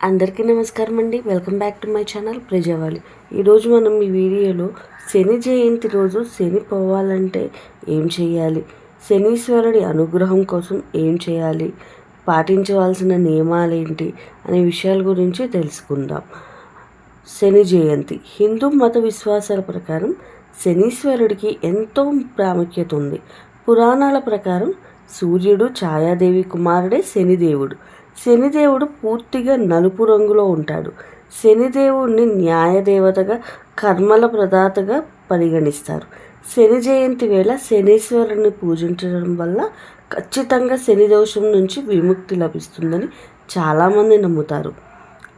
అందరికీ నమస్కారం అండి. Welcome back to my channel Prajavali ఈరోజు మనం ఈ వీడియోలో శని జయంతి రోజు శని పోవాలంటే ఏం చేయాలి? శనీశ్వరుడి అనుగ్రహం కోసం ఏం చేయాలి? పాటించవలసిన నియమాలు ఏంటి? అనే విషయాల గురించి తెలుసుకుందాం. శని జయంతి. హిందూ మత విశ్వాసాల ప్రకారం శనీశ్వరుడికి ఎంతో ప్రాముఖ్యత ఉంది. పురాణాల ప్రకారం సూర్యుడు ఛాయాదేవి కుమారుడే శనిదేవుడు. శనిదేవుడు పూర్తిగా నలుపు రంగులో ఉంటాడు. శనిదేవుడిని న్యాయదేవతగా కర్మల ప్రదాతగా పరిగణిస్తారు. శని జయంతి వేళ శనీశ్వరుని పూజించడం వల్ల ఖచ్చితంగా శని దోషం నుంచి విముక్తి లభిస్తుందని చాలామంది నమ్ముతారు.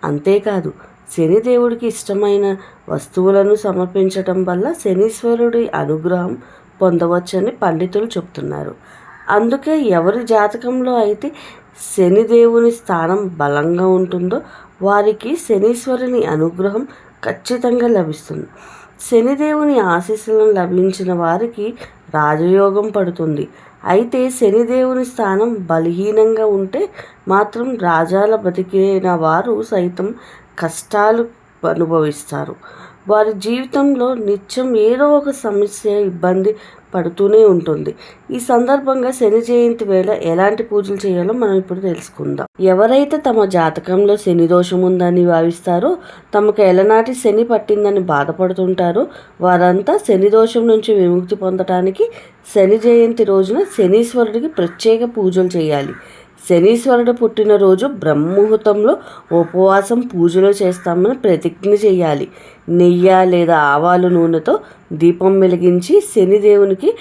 అంతేకాదు శనిదేవుడికి ఇష్టమైన వస్తువులను సమర్పించటం వల్ల శనీశ్వరుడి అనుగ్రహం పొందవచ్చని పండితులు చెప్తున్నారు. అందుకే ఎవరి జాతకంలో అయితే శనిదేవుని స్థానం బలంగా ఉంటుందో వారికి శనీశ్వరుని అనుగ్రహం ఖచ్చితంగా లభిస్తుంది. శనిదేవుని ఆశీస్సులను లభించిన వారికి రాజయోగం పడుతుంది. అయితే శనిదేవుని స్థానం బలహీనంగా ఉంటే మాత్రం రాజాల బతికిన వారు సైతం కష్టాలు అనుభవిస్తారు. వారి జీవితంలో నిత్యం ఏదో ఒక సమస్య ఇబ్బంది పడుతూనే ఉంటుంది. ఈ సందర్భంగా శని జయంతి వేళ ఎలాంటి పూజలు చేయాలో మనం ఇప్పుడు తెలుసుకుందాం. ఎవరైతే తమ జాతకంలో శని దోషం ఉందని భావిస్తారో తమకు ఎలనాటి శని పట్టిందని బాధపడుతుంటారో వారంతా శని దోషం నుంచి విముక్తి పొందటానికి శని జయంతి రోజున శనీశ్వరుడికి ప్రత్యేక పూజలు చేయాలి. శనీశ్వరుడు పుట్టినరోజు బ్రహ్మముహూర్తంలో ఉపవాసం పూజలు చేస్తామని ప్రతిజ్ఞ చేయాలి. నెయ్యి లేదా ఆవాలు నూనెతో దీపం వెలిగించి శనిదేవునికి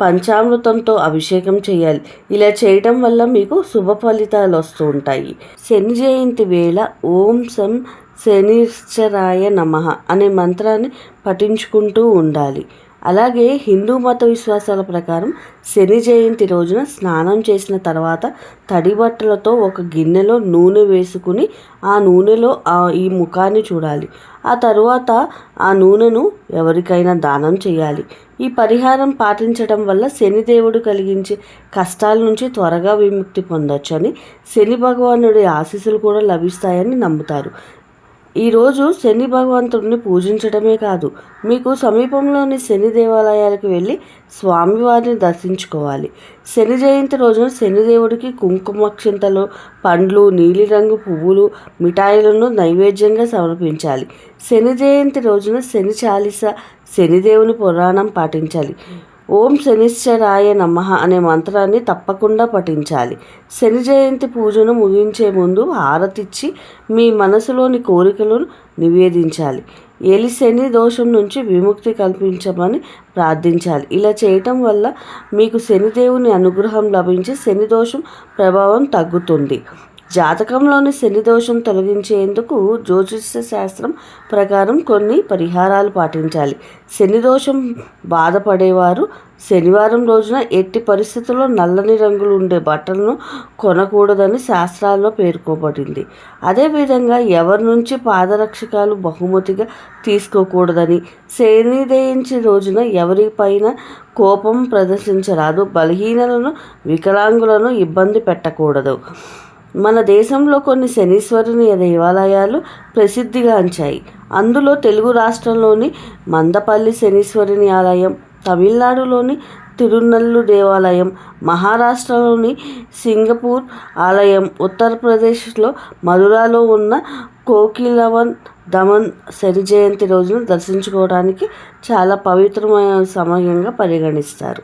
పంచామృతంతో అభిషేకం చేయాలి. ఇలా చేయటం వల్ల మీకు శుభ ఫలితాలు వస్తూ ఉంటాయి. శని జయంతి వేళ ఓం సం శనిశ్చరాయ నమ అనే మంత్రాన్ని పఠించుకుంటూ ఉండాలి. అలాగే హిందూ మత విశ్వాసాల ప్రకారం శని జయంతి రోజున స్నానం చేసిన తర్వాత తడి బట్టలతో ఒక గిన్నెలో నూనె వేసుకుని ఆ నూనెలో ఈ ముఖాన్ని చూడాలి. ఆ తరువాత ఆ నూనెను ఎవరికైనా దానం చేయాలి. ఈ పరిహారం పాటించడం వల్ల శనిదేవుడు కలిగించే కష్టాల నుంచి త్వరగా విముక్తి పొందొచ్చని శని భగవానుడి ఆశీస్సులు కూడా లభిస్తాయని నమ్ముతారు. ఈరోజు శని భగవంతుడిని పూజించడమే కాదు మీకు సమీపంలోని శని దేవాలయాలకు వెళ్ళి స్వామివారిని దర్శించుకోవాలి. శని జయంతి రోజున శనిదేవుడికి కుంకుమక్షింతలు పండ్లు నీలిరంగు పువ్వులు మిఠాయిలను నైవేద్యంగా సమర్పించాలి. శని జయంతి రోజున శని చాలీస శనిదేవుని పురాణం పాటించాలి. ఓం శనిశ్చరాయ నమ అనే మంత్రాన్ని తప్పకుండా పఠించాలి. శని జయంతి పూజను ముగించే ముందు హారతిచ్చి మీ మనసులోని కోరికలను నివేదించాలి. ఎలి శని దోషం నుంచి విముక్తి కల్పించమని ప్రార్థించాలి. ఇలా చేయటం వల్ల మీకు శనిదేవుని అనుగ్రహం లభించి శని దోషం ప్రభావం తగ్గుతుంది. జాతకంలోని శని దోషం తొలగించేందుకు జ్యోతిష శాస్త్రం ప్రకారం కొన్ని పరిహారాలు పాటించాలి. శని దోషం బాధపడేవారు శనివారం రోజున ఎట్టి పరిస్థితుల్లో నల్లని రంగులు ఉండే బట్టలను కొనకూడదని శాస్త్రాల్లో పేర్కోబడింది అదేవిధంగా ఎవరి నుంచి పాదరక్షకాలు బహుమతిగా తీసుకోకూడదని శనిదేయించిన రోజున ఎవరిపైన కోపం ప్రదర్శించరాదు బలహీనలను వికలాంగులను ఇబ్బంది పెట్టకూడదు. మన దేశంలో కొన్ని శనీశ్వరుని దేవాలయాలు ప్రసిద్ధిగాంచాయి. అందులో తెలుగు రాష్ట్రంలోని మందపల్లి శనీశ్వరుని ఆలయం తమిళనాడులోని తిరునల్లు దేవాలయం మహారాష్ట్రలోని సింగపూర్ ఆలయం ఉత్తరప్రదేశ్లో మధురాలో ఉన్న కోకిలవన్ దమన్ శని జయంతి రోజున దర్శించుకోవడానికి చాలా పవిత్రమైన సమయంగా పరిగణిస్తారు.